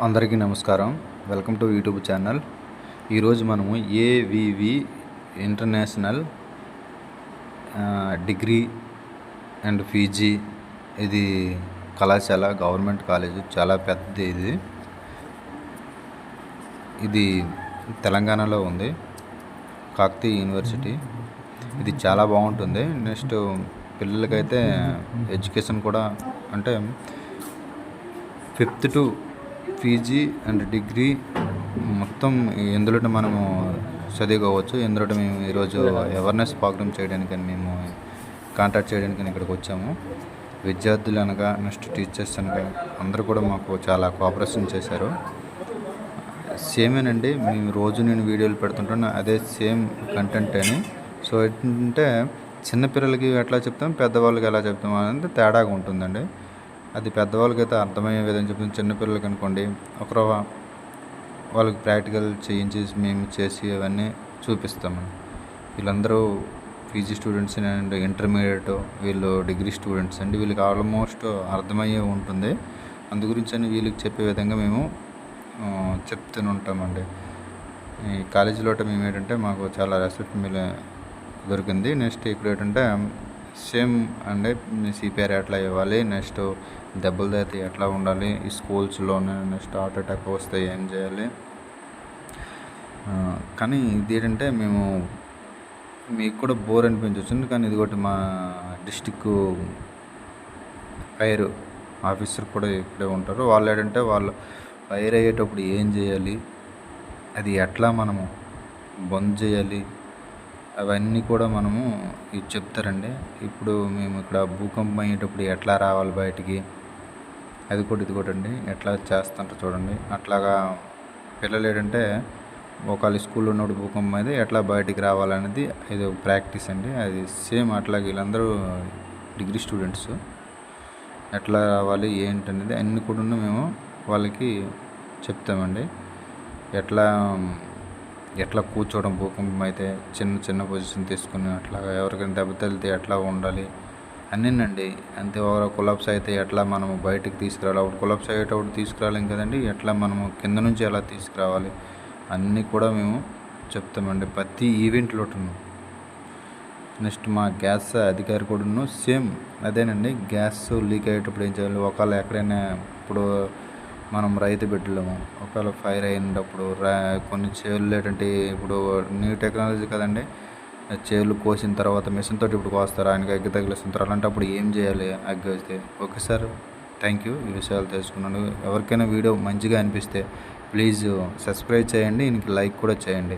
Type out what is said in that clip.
అందరికీ నమస్కారం. Welcome to YouTube channel. ఈరోజు మనము AVV international degree and PG ఇది కళాశాల గవర్నమెంట్ కాలేజ్ చాలా పెద్దది ఇది. ఇది తెలంగాణలో ఉంది. కాకతీయ యూనివర్సిటీ. ఇది చాలా బాగుంటుంది. నెక్స్ట్ పిల్లలకైతే ఎడ్యుకేషన్ కూడా అంటే fifth to PG and degree మొత్తం ఇందులో మనము చదువుకోవచ్చు. ఇందులో మేము ఈరోజు అవేర్నెస్ ప్రోగ్రామ్ చేయడానికి మేము కాంటాక్ట్ చేయడానికి ఇక్కడికి వచ్చాము. విద్యార్థులు అనగా నెక్స్ట్ టీచర్స్ అనగా అందరూ కూడా మాకు చాలా కోఆపరేషన్ చేశారు. సేమేనండి మేము రోజు నేను వీడియోలు పెడుతుంటాను అదే సేమ్ కంటెంట్ అని. సో ఏంటంటే చిన్నపిల్లలకి ఎట్లా చెప్తాం పెద్దవాళ్ళకి ఎలా చెప్తాం అనేది తేడాగా ఉంటుందండి. అది పెద్దవాళ్ళకైతే అర్థమయ్యే విధంగా చెప్తాం చిన్నపిల్లలకి అనుకోండి ఒకరో వాళ్ళకి ప్రాక్టికల్ చేయించి మేము చేసి అవన్నీ చూపిస్తామండి. వీళ్ళందరూ పీజీ స్టూడెంట్స్ అండ్ ఇంటర్మీడియట్ వీళ్ళు డిగ్రీ స్టూడెంట్స్ అండి. వీళ్ళకి ఆల్మోస్ట్ అర్థమయ్యే ఉంటుంది. అందు గురించి అని వీళ్ళకి చెప్పే విధంగా మేము చెప్తూనే ఉంటామండి. ఈ కాలేజీలో మేము ఏంటంటే మాకు చాలా రెస్పెక్ట్ మీద దొరికింది. నెక్స్ట్ ఇక్కడ ఏంటంటే సేమ్ అంటే సిపిఆర్ ఎట్లా ఇవ్వాలి? నెక్స్ట్ దెబ్బలు తాగితే ఎట్లా ఉండాలి? ఈ స్కూల్స్లోనే నెక్స్ట్ హార్ట్ అటాక్ వస్తే ఏం చేయాలి? కానీ ఇది ఏంటంటే మేము మీకు కూడా బోర్ అనిపించవచ్చు కానీ ఇది ఒకటి మా డిస్టిక్ ఫైర్ ఆఫీసర్ కూడా ఇక్కడే ఉంటారు. వాళ్ళు ఏంటంటే వాళ్ళు ఫైర్ అయ్యేటప్పుడు ఏం చేయాలి? అది ఎట్లా మనము బంద్ చేయాలి? అవన్నీ కూడా మనము ఇది చెప్తారండి. ఇప్పుడు మేము ఇక్కడ భూకంపం అయ్యేటప్పుడు ఎట్లా రావాలి బయటికి? అది కూడా ఇది కూడా అండి. ఎట్లా చేస్తుంటారు చూడండి. అట్లాగా పిల్లలు ఏంటంటే ఒకవేళ స్కూల్లో ఉన్నప్పుడు భూకంపం అయితే ఎట్లా బయటికి రావాలనేది ఇది ఒక ప్రాక్టీస్ అండి. అది సేమ్ అట్లా వీళ్ళందరూ డిగ్రీ స్టూడెంట్స్. ఎట్లా రావాలి ఏంటనేది అన్ని కూడా మేము వాళ్ళకి చెప్తామండి. ఎట్లా ఎట్లా కూర్చోవడం భూకంపం అయితే చిన్న చిన్న పొజిషన్ తీసుకుని అట్లా ఎవరికైనా దెబ్బ తగిలితే ఎట్లా ఉండాలి అన్నీనండి. అంతే ఒక కొలాప్స్ అయితే ఎట్లా మనము బయటకు తీసుకురావాలి? అప్పుడు కొలాప్స్ అయ్యేటప్పుడు తీసుకురాలేం కదండి. ఎట్లా మనము కింద నుంచి ఎలా తీసుకురావాలి? అన్నీ కూడా మేము చెప్తామండి. ప్రతి ఈవెంట్లోటును నెక్స్ట్ మా గ్యాస్ అధికారి కూడాను సేమ్ అదేనండి. గ్యాస్ లీక్ అయ్యేటప్పుడు ఏం చేయాలి? ఒకవేళ ఎక్కడైనా ఇప్పుడు మనం రైతు బిడ్డలము ఒకవేళ ఫైర్ అయినప్పుడు రా కొన్ని చేలు ఏంటంటే ఇప్పుడు న్యూ టెక్నాలజీ కదండి. చేలు కోసిన తర్వాత మిషన్ తోటి ఇప్పుడు కోస్తారు ఆయనకి అగ్గి తగిలిస్తుంటారు అలాంటప్పుడు ఏం చేయాలి అగ్గి వస్తే? ఓకే సార్ థ్యాంక్ యూ ఈ విషయాలు తెలుసుకున్నాను. ఎవరికైనా వీడియో మంచిగా అనిపిస్తే ప్లీజ్ సబ్స్క్రైబ్ చేయండి ఇంక లైక్ కూడా చేయండి.